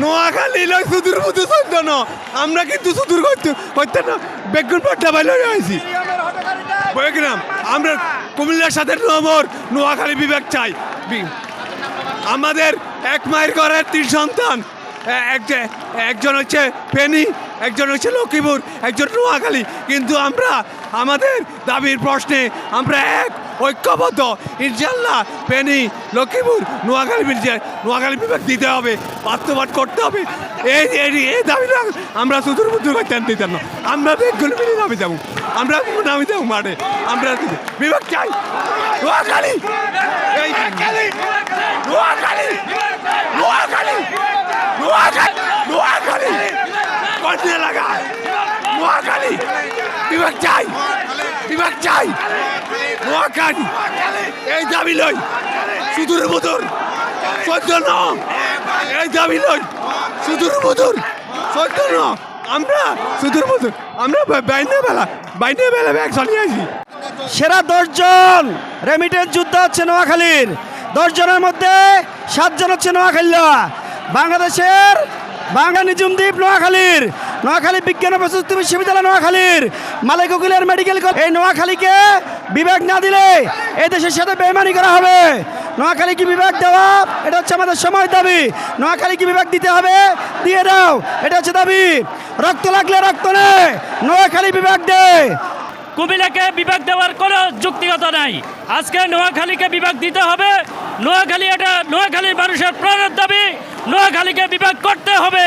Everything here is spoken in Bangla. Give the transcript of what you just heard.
নোয়াখালী লয় সুদূর বুধু সত্য ন। আমরা কিন্তু সুদূর করতে করতে না, বেগুন পাট্টা বাইলে হয়েছি আমরা কুমিল্লার সাথে নম্বর, নোয়াখালী বিভাগ চাই। আমাদের এক মায়ের ঘরের তিন সন্তান। একজন হচ্ছে ফেনী, একজন হচ্ছে লক্ষ্মীপুর, একজন নোয়াখালী। কিন্তু আমরা আমাদের দাবির প্রশ্নে আমরা এক ঐক্যবদ্ধ। ইনশাল্লাহ ফেনী লক্ষ্মীপুর, নোয়াখালী বিভাগ নোয়াখালী বিভাগ দিতে হবে, বাস্তবায়ন করতে হবে। এই এই- দাবিটা আমরা সুদূর বুদূর করতে দিতাম না। আমরা বেগুলো মিলে নামি যাব, আমরা নামি যাব মাঠে। আমরা বিভাগ চাই, নোয়াখালী! নোয়াখালী নোয়াখালী নোয়াখালী নোয়াখালী কন্যা লাগা নোয়াখালী বিভাগ চাই। বিভাগ চাই। নোয়াখালী এই দাবি লই। সুদূর বুদুর। সত্য ন। এই দাবি লই। সুদূর বুদুর। সত্য ন। আমরা সুদূর বুদুর। আমরা বাইনে বেলা বাইনে বেলা ব্যাগ চালিয়ে সেরা দশজন রেমিটেন্স যুদ্ধ হচ্ছে নোয়াখালীর। দশজনের মধ্যে সাতজন হচ্ছে নোয়াখালীরা। বাংলাদেশের বাংলা নিজুম দ্বীপ নোয়াখালীর। নোয়াখালী বিজ্ঞান প্রযুক্তি বিশ্ববিদ্যালয় নোয়াখালীর মালিক মেডিকেল কলেজ এই নোয়াখালীকে বিবেক না দিলে এই দেশের সাথে বেমানি করা হবে। নোয়াখালী কি বিভাগ দেওয়া? এটা হচ্ছে আমাদের সময় দাবি। নোয়াখালী কি বিভাগ দিতে হবে? দিয়ে দাও। এটা হচ্ছে দাবি। রক্ত লাগলে রক্ত নে। নোয়াখালী বিভাগ দে। কুমিল্লাকে বিভাগ দেওয়ার কোনো যুক্তিগত নাই। আজকে নোয়াখালীকে বিভাগ দিতে হবে। নোয়াখালী এটা নোয়াখালীর মানুষের প্রাণের দাবি। নোয়াখালীকে বিভাগ করতে হবে।